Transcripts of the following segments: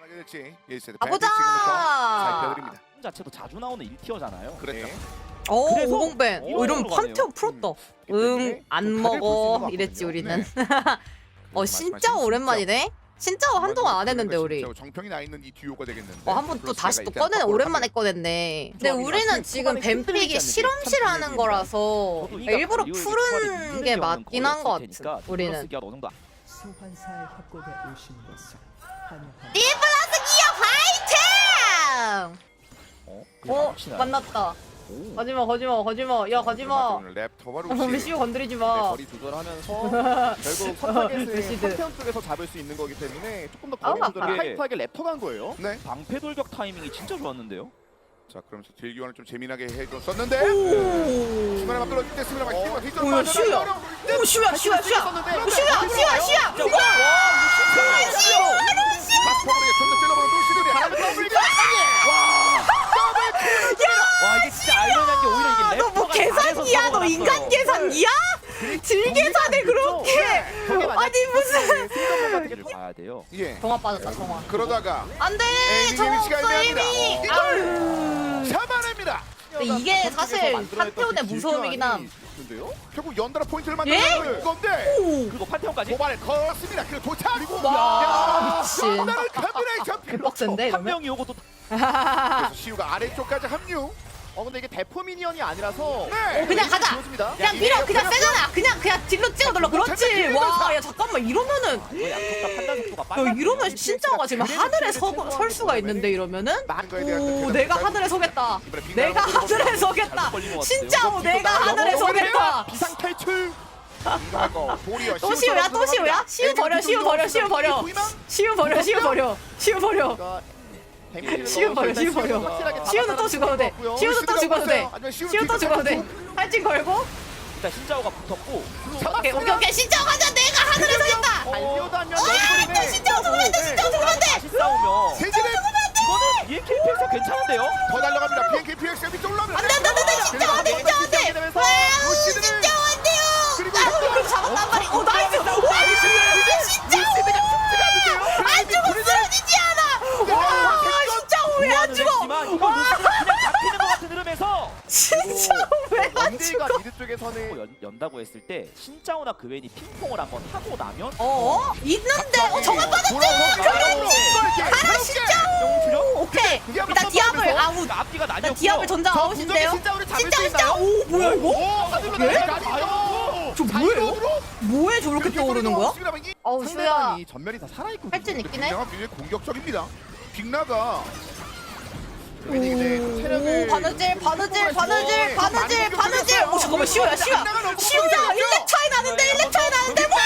하게 될지 1세트 가보자! 살펴드립니다. 자체도 자주 나오는 1티어잖아요. 그렇죠. 어 그래서 오공벤. 어, 이런 판테온. 풀었다. 음. 응안 먹어 이랬지. 우리는. 네. 어 진짜 오랜만이네. 진짜 한동안 안 했는데 우리. 정평이 나 있는 이 듀오가 되겠는데. 어 한 번 또 다시 또 꺼내 오랜만에. 꺼냈네. 근데 조합이 우리는 지금 초반에 뱀픽이 흔들리지 않는 게 실험실하는 참 거라서 저도 이가 일부러 푸른 초반에 게 맞긴 한 것 거였을 같아. 테니까 우리는. 어느 정도 소환사의 협곡에 오신 것을 니다. 디플러스 기어 파이팅! 어? 어. 만났다. 오. 거짓말 거짓말 거짓말 야 거짓말. 오늘 랩 터바로 우리 시우 건드리지 네, 마. 거리 조절하면서 결국 선타겟을 루시드. 판테온 쪽에서 잡을 수 있는 거기 때문에 조금 더 아우, 거리 조절을 아파. 타이트하게 랩터 간 거예요. 네. 방패 돌격 타이밍이 진짜 좋았는데요. 자 그러면서 딜 교환을 좀 재미나게 해줬었는데 오. 중간에 막 끌어줄 습니다 어. 막 뒤로 뭐야, 빠져나가는 슈야. 어려운 오 슈야 슈야 슈야. 있었는데 슈야 슈야 슈야. 진짜 와, 와, 루시. 가 스퍼블에 좀더 찔러보는 루시들이 하나 더블 와 이게 진짜 아이러니한 게 오히려 이게 너뭐 래퍼가 계산기야? 잘해서 너 인간. 계산기야? 질 계산을 그렇게 아니 무슨 승부를 봐야 돼요. 예 동화 빠졌다 동화. 그러다가 안돼 정없 위치가 애매합니다. 이미 이걸 아유 근데 이게 사실 판테온의 무서움이긴 함 근데요? 결국 연달아 포인트를 예? 만드는 건데 오. 그리고 판테온까지 도발에 걸었습니다 그리고 도착 그리고 와, 미친. 연달아 컴비네이션 개빡센데 한 이러면 명이 오고 또 그래서 시우가 아래쪽까지 합류 어 근데 이게 대포 미니언이 아니라서 네. 오, 그냥 가자. 지워집니다. 그냥 밀어 그냥 세잖아 그냥 그냥 딜로 찍어 눌러 그렇지. 와 야 잠깐만. 이러면은 판단 속도가 빨라. 야 이러면 신짜오가 지금 하늘에 서, 설 수가 있는데 이러면은? 오그 내가. 하늘에 서겠다. 내가 하늘에. 서겠다. 신짜오 내가 하늘에 서겠다. 비상 탈출. 이거 도리어 또 시우야? 또 시우야? 시우 버려 시우 버려 시우 버려. 시우 버려 시우 버려 시우 버려 시우 버려 시우 버려. 시우는 또 죽어도 돼. 시우는 또 죽어도 돼. 시우 또 죽어도 돼. 팔찌 걸고. 일단 신짜오가 붙었고 오케이 오케이 오케이. 신짜오 가자 내가 하늘에 서겠다. 달려다니면 또 신짜오 죽으면 안돼 신짜오 죽으면 안돼 다시 싸우면. 세진의 이거는 BNKP에서 괜찮은데요? 더 달려갑니다. 비행기 PX 밑에 올라갑니다 안돼 안돼 안돼. 신짜오 안돼 신짜오 안돼. 와 루시드를 신짜오 안 돼요. 그리고 아 그럼 잡았단 말이야 오 나이스. 와 신짜 1대1가 미드 쪽에서는 어, 연, 연다고 했을 때 신짜오나 그웬이 핑퐁을 한번 하고 나면 어? 어 있는데? 어, 저만 받았지! 그렇지! 가라, 어, 신짜오! 오케이. 일단 디아블 아웃. 앞뒤가 나 디아블 전장 아웃인데요? 신짜오 신짜오! 오 뭐야 이거? 오! 예? 저 뭐예요? 뭐에 저렇게 떠오르는 거야? 어우 수야 할진 있긴 해. 굉장히 공격적입니다 빅나가 오 바느질 바느질 바느질 바느질 바느질. 오 잠깐만 시우야 시우야. 시우야 1렙 차이 나는데 1렙 차이 나는데. 뭐야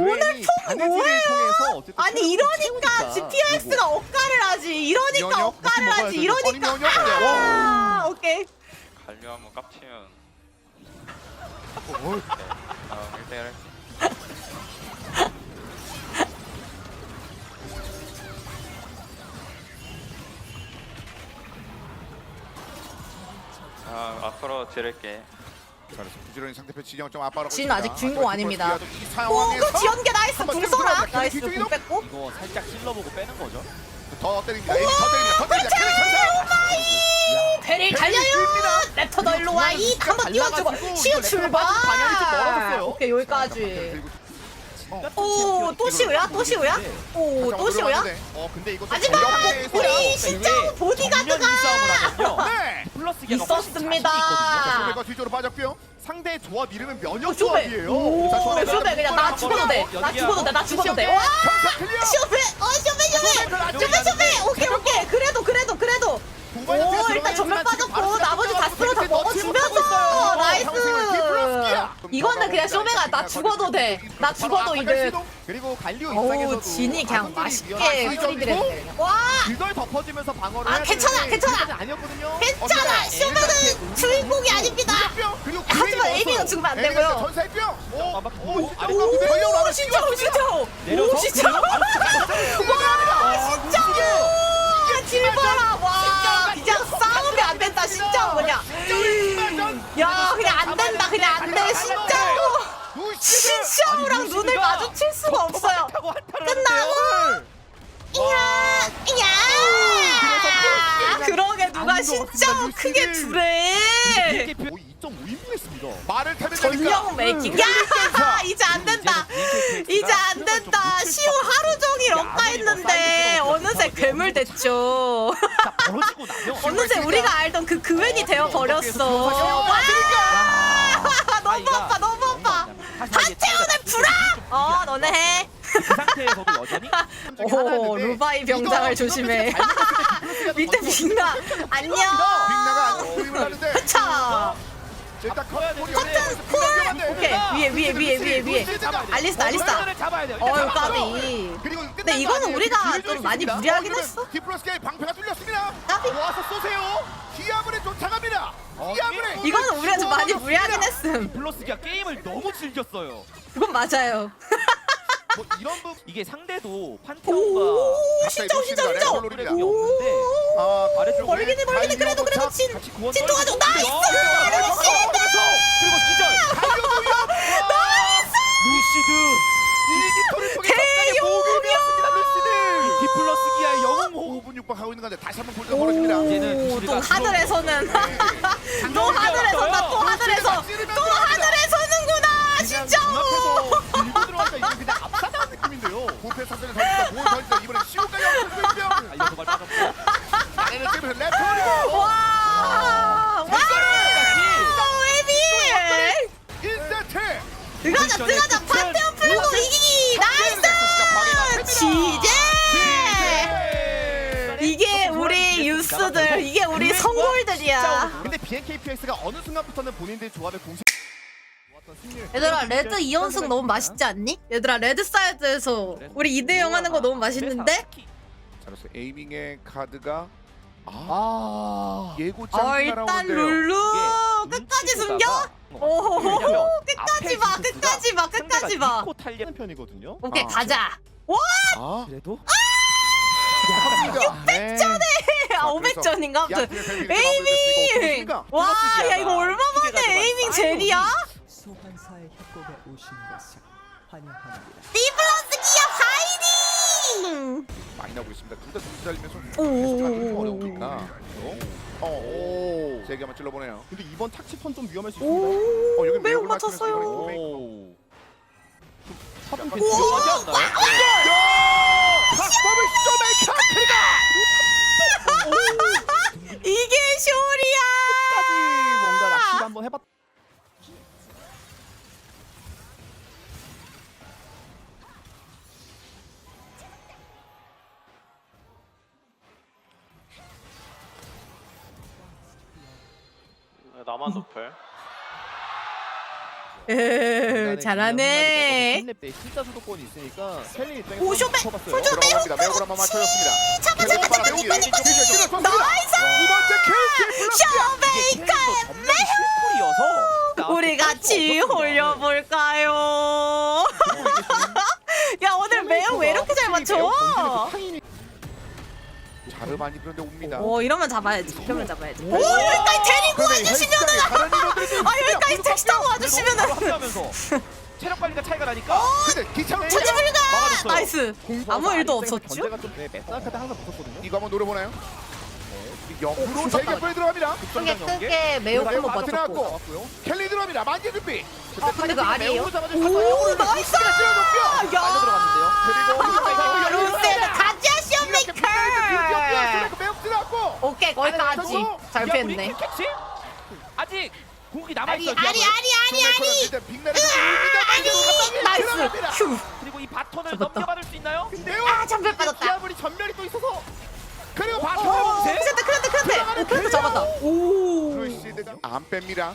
오늘 총 뭐예요? 아니 이러니까. GPS가 억가를 하지. 이러니까? 억가를 하지? 이러니까? 아 오케이. 갈려 한번 깝치면. 네, 어, 1대1 아, 앞으로 지를게 잘해서 부지런히 상대편 진영 좀 압박하고 진. 아직 주인공 아닙니다. 이 상황에서 오그 지연계 나이스 한번 궁쭉 써라 들어갑니다. 나이스? 궁 뺐고 이거 살짝 찔러보고 빼는 거죠? 더 때립니다. 에이, 더 때립니다. 더 때립니다. 캐릭 천사. 베릴 달려요 랩터 너 일로 와 이 한번 띄워주고 시우 출발 방향이 좀 멀어졌어요. 오케이 여기까지 그리고 오, 또 시우야? 또 시우야? 오, 또 시우야? 어 근데 이거 하지만 우리 진짜 보디가드가 네. 플러스 기가 있었습니다. 쇼베가 뒤쪽으로 빠졌고요. 상대 조합 이름은 면역 쇼베 조합이에요. 오, 쇼베 그냥 나 죽어도 돼 나 죽어도 돼 나 죽어도 돼 와, 경사 클리어. 쇼베 어 쇼베 쇼베 쇼베 쇼베 오케이 오케이 그래도 그래도 그래도 오 일단 전면 빠졌고 나머지 다 쓸어 다 먹어주면서 나이스 그냥 쇼베가 나 죽어도 돼 나 죽어도 이득 그리고 갈리오 오 입장에서도 진이 그냥 아군들이 맛있게 위험한 와! 그걸 덮어주면서 방어를 아, 해야 괜찮아, 되는데 괜찮아. 아니었거든요. 괜찮아. 쇼베는 주인공이 아닙니다. 그리고 하지만 에이밍은 죽으면 안 되고요. 전사의 뿅. 오, 아, 막- 오, 오, 진짜 오 진짜 오 진짜 와 진짜 딜봐라. 와 그냥 싸우면 안 된다 진짜 뭐냐 야 그냥 안 된다 그냥 안 돼. 진짜 신시아우랑 눈을 마주칠 수가 없어요. 끝나고 이야 이야. 그러게 누가 신시아우 크게 두래. 2.5인분했습니다. 말을 전령 메이킹. 야 이제 안 된다. 이제 안 된다. 시우 하루 종일 억가했는데 어느새 괴물 됐죠. 어느새 우리가 알던 그 그웬이 되어 버렸어. 너무 아파 너무 한태훈의 불화 어 너네 해. 그 상태에서도 여전히 오 루바이 병장을 조심해. 밑에 빅나. 안녕. 빅나가 안 보임을 하는데. 차 일단 콜 오케이. 위에 위에 위에 위에 위에. 알리스타 알리스타 를 잡아야 돼요. 어유. 까비. 그리고 근데 이거는 우리가 좀 많이 무리하긴 했어. 디플러스의 방패가 뚫렸습니다. 까비. 모아서 쏘세요. 기아물에 쫓아갑니다. 기아물에 이거는 우리가 좀 많이 무리하긴 했음 블러스기가 게임을 너무 즐겼어요. 그건 맞아요 뭐 이런 부분 이게 상대도 판테온과 오 갑자기 시정 놓칩니다. 시정 시정 레벨롤입니다. 이 없는데 아, 아래쪽에 벌기니 벌기니 그래도 그래도 진 떨어지고 나이스 있는데요. 루시드 그리고 기절. 루시드. 이기토를 통해 적당히 보급이었습니다. 루시드. 디플러스기아의 영웅 호. 5분 6분 하고 있는 건데 다시 한번 볼가 벌어집니다. 이제는 오또 루시드가 하늘에서는 또 하늘에선다 또 하늘에서 우리 유스들 이게 우리 성골들이야 근데 BNKPX가 어느 순간부터는 본인들 조합의 공식 얘들아 레드 2연승 너무 맛있지 않니? 얘들아 레드 사이드에서 우리 2대0 하는 거 너무 맛있는데? 잘했어. 에이밍의 카드가 아, 아 예고장 어 일단 룰루 끝까지 숨겨? 오호호호 끝까지 봐 끝까지 봐 끝까지 봐 코 탈려. 하는 편이거든요. 오케이 아, 가자 아, 그래도 네. 아 500전인가 아무튼 에이밍 에이밍 와 야 이거 얼마만에 에이밍 젤이야? 소환사의 협곡에 오신 것을 환영합니다. 디플러스 기어 파이팅! 많이 나오고 있습니다. 둘다 둘 달리면서 오. 좀 어려우니까. 어, 오. 세게 한번 찔러보네요. 근데 이번 착지펀 좀 위험할 수 있습니다. 오 어, 여기 매우 맞췄어요 오. 탑은 약간 괜찮- 위험하지 않나요? 박범을 쇼메이커 그리고 이게 쇼리야 끝까지 뭔가 낚시를 한번 해봤. 나만 높을. 에휴, 잘하네 진짜 있으니까 입장에서 오, 쇼메! 쳐봤어요. 들어갑니다. 매우 한번 맞춰줬습니다. 이거 이거 나이스. 나이스 두 번째 킬. 쇼메이커 전면 실풀이어서 우리 같이 올려볼까요? 야 오늘 매우 왜 이렇게 잘 맞춰? 자르 많이 그런데 옵니다. 오 이러면 잡아야지 이러면 잡아야지 오 여기까지 데리고 와주시면은 다른 인원들이 아 여기까지 택시 타고 와주시면은 체력 관리가 차이가 나니까 근데 천지 불가 막아줬어요. 나이스 아무 일도 없었죠? 좀 네, 메타카드 항상 붙었거든요. 이거 한번 노려보나요? 옆으로 세개 뿌리 들어갑니다. 크게 크게 매우 한번 맞췄고 들어갔고 나왔고요. 켈리 들어갑니다. 만개 준비. 어 근데 그거 아니에요? 오 나이스. 야 그리고 루세드 가자 쇼메이커 매우 들어갔고. 오케이 거기까지 잘 피했네 캐치? 아직 공격이 남아 아리 있어요. 아리 아리 아리 아리 옵니다. 나이스. 휴 그리고 이 바톤을 잡았다. 넘겨받을 수 있나요? 아 잠별 빠졌다 기아물이 전멸이 또 있어서 그리고 오 바텀 크랜드 크랜드 크랜드 오 크랜드 잡았다 오 루시드가 안 뺍니다.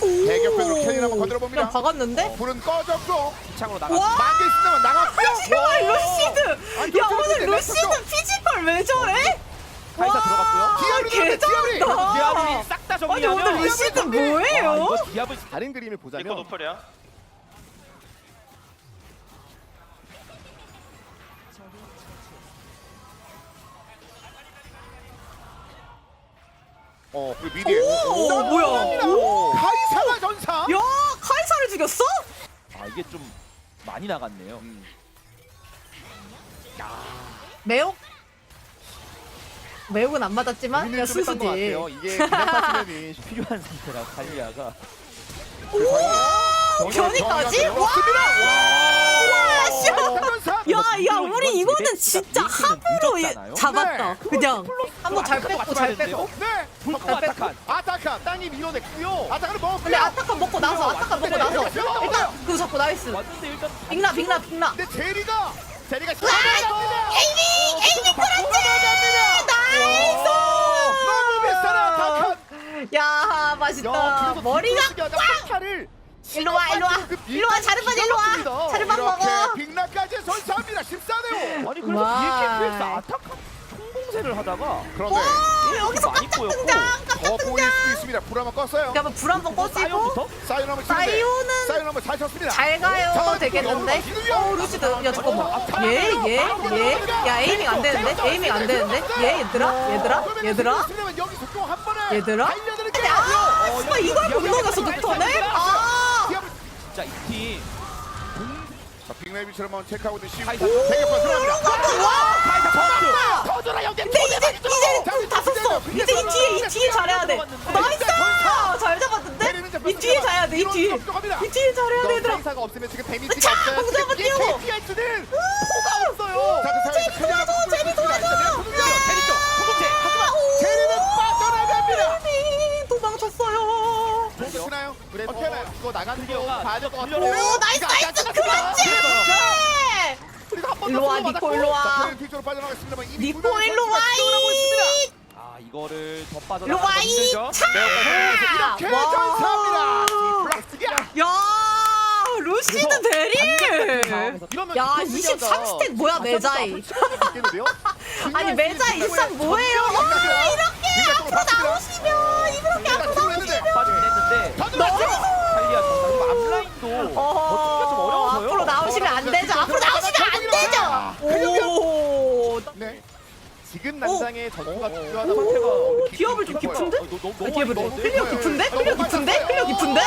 대격변으로 켈리 한번 건드려 봅니다. 박았는데? 불은 꺼졌고 창으로 나가. 와 만개 있으면 나갔고요. 씨발 루시드 아니, 야좀 오늘 좀 루시드 피지컬 왜 저래? 카이사 들어갔고요. 디아블이 디아블이 싹 다 아니 정리하면 오늘 루시드 와, 뭐예요? 이거 디아블 다른 그림을 보자면 노플이야. 어, 그리고 미디에. 오, 뭐야? 오. 카이사가 전사. 야 카이사를 죽였어? 아 이게 좀 많이 나갔네요. 음. 매혹? 매우는 안 맞았지만 그냥 수수지. 같아요. 이게 그냥 빠지면은 필요한 상태라 갈리아가 견이까지? 와! 야, 야, 우리 이거는 진짜 합으로 이- 잡았다. 그냥 한번 잘 뺐고 잘 뺐고. 네. 불법 아타칸 아타칸 땅이 밀어냈고요. 아타칸을 먹었고요. 근데 아타카 먹고 나서 아타카 먹고 나서 일단 그거 잡고 나이스. 왔는데 일단 빅나 빅나 빅나. 근데 제리가 제리가 에이미 에이미 그렇지. 나이스. 비싸라 아타칸. 야 맛있다. 머리가 꽉! 일로 와 일로 와 일로 와 자르반 일로 와. 자르반 먹어. 빅나까지 선사합니다. 14대 5. 아니 그래서 와. BKP에서 아타칸 총공세를 하다가 그런데 오 여기서 많이 깜짝 보였고. 등장 더 깜짝 보일 등장. 수도 있습니다. 불 한번 껐어요. 그러면 불 한번 꺼지고 사이언부터? 사이온 한번 치는데 사이오는 사이온 한번 잘 쳤습니다. 잘 가요. 자, 되겠는데? 어 루시드 야 잠깐만. 얘얘얘야 에이밍 안 되는데? 에이밍 안 되는데? 얘 얘들아 얘들아 얘들아 여기서 또한 번에 얘들아 달려드는 게아 정말 이걸 못 녹여서 녹터네? 아 진짜 이팀 한번 체크하고 있는 시우. 대격파 들어갑니다. 터져라 여기. 근데 이제 이제 다 썼어. 이제 이 뒤에 이 뒤에 잘해야 돼. 나이스! 잘 잡았는데? 이 뒤에 잘해야 돼이 뒤에. 이 뒤에 잘해야 돼 얘들아. 카이사가 없으면 지금 데미지가 자, 없어요. 공주 한번 지금 띄우고. KPI스는 포가 없어요. 그래서 어떻게 하나요? 이거 나가는 거 클리어가 봐야 될것 같아요. 오 나이스 나이스 그렇지 그리고 한번 일로 와, 니코, 일로 와. 자, 뒤쪽으로 빠져나가겠습니다만 이미 니코 두 명의 일로 선수가 뛰어나고 있습니다. 와이 아 이거를 더 빠져 일로 와이 힘들죠 차 이렇게 전사합니다. 플라스틱이야. 야 루시드 대리 이러면 야 이거 23 스탯 뭐야 매자이? 아니 매자 23 뭐예요 와 이렇게 앞으로 나오시면 이렇게 앞으로 갈리아 전사 그리고 앞라인도 버티기가 좀 어려워서요 앞으로 나오시면 안 되죠 앞으로 나오시면 안 되죠 오 네. 지금 난장의 전투가 필요하다. 오, 기업을 좀 깊은데? 어, 너무 아, 기업을 많이 너무? 클리어 깊은데? 클리어 깊은데? 클리어 깊은데?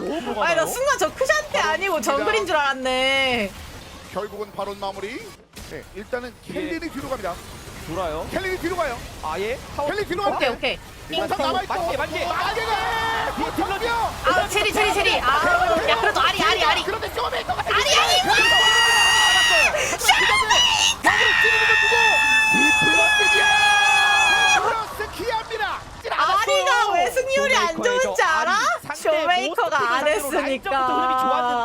너무 아니 나? 순간 저 크샨테 아니고 정글인 줄 알았네 결국은 바론 마무리. 네, 일단은 켈린이 뒤로 갑니다. 돌아요 켈린이 뒤로 가요. 아예 타워 켈린 뒤로 오케이 가요. 오케이 몽탄 남아 있고. 맞게, 맞게. 마개가 뒤틀러져. 아 체리 체리 체리 아야 그래도 아리 아리 아리 그런데 아리 아리. 아리가 왜 승률이 안 좋은지 알아? 쇼메이커가 안 흐름이 했으니까 좋았는데 와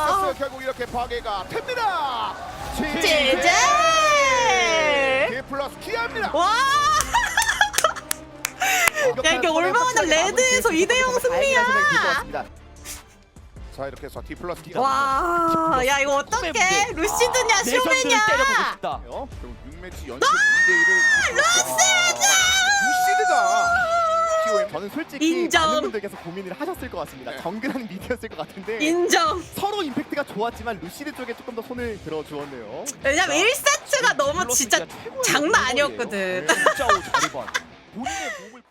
미쳤다 결국 이렇게 파괴가 됩니다. 제제 디 플러스 키합니다. 와! 야, 이게 얼마나 레드에서 2대0 승리야. 자 이렇게 해서 D 플러스 키가 와, 야 이거 어떡해? 루시드냐, 쇼메냐? 때려보고 싶다. 그리고 6매치 연속 2대 1을 루시드가 POM 저는 솔직히 인정. 많은 분들께서 고민을 하셨을 것 같습니다. 네. 정글한 미드였을 것 같은데 인정. 서로 임팩트가 좋았지만 루시드 쪽에 조금 더 손을 들어 주었네요. 왜냐면 1세트가 너무 진짜 장난 아니었거든. 진짜 오 자리반 본인의 몸을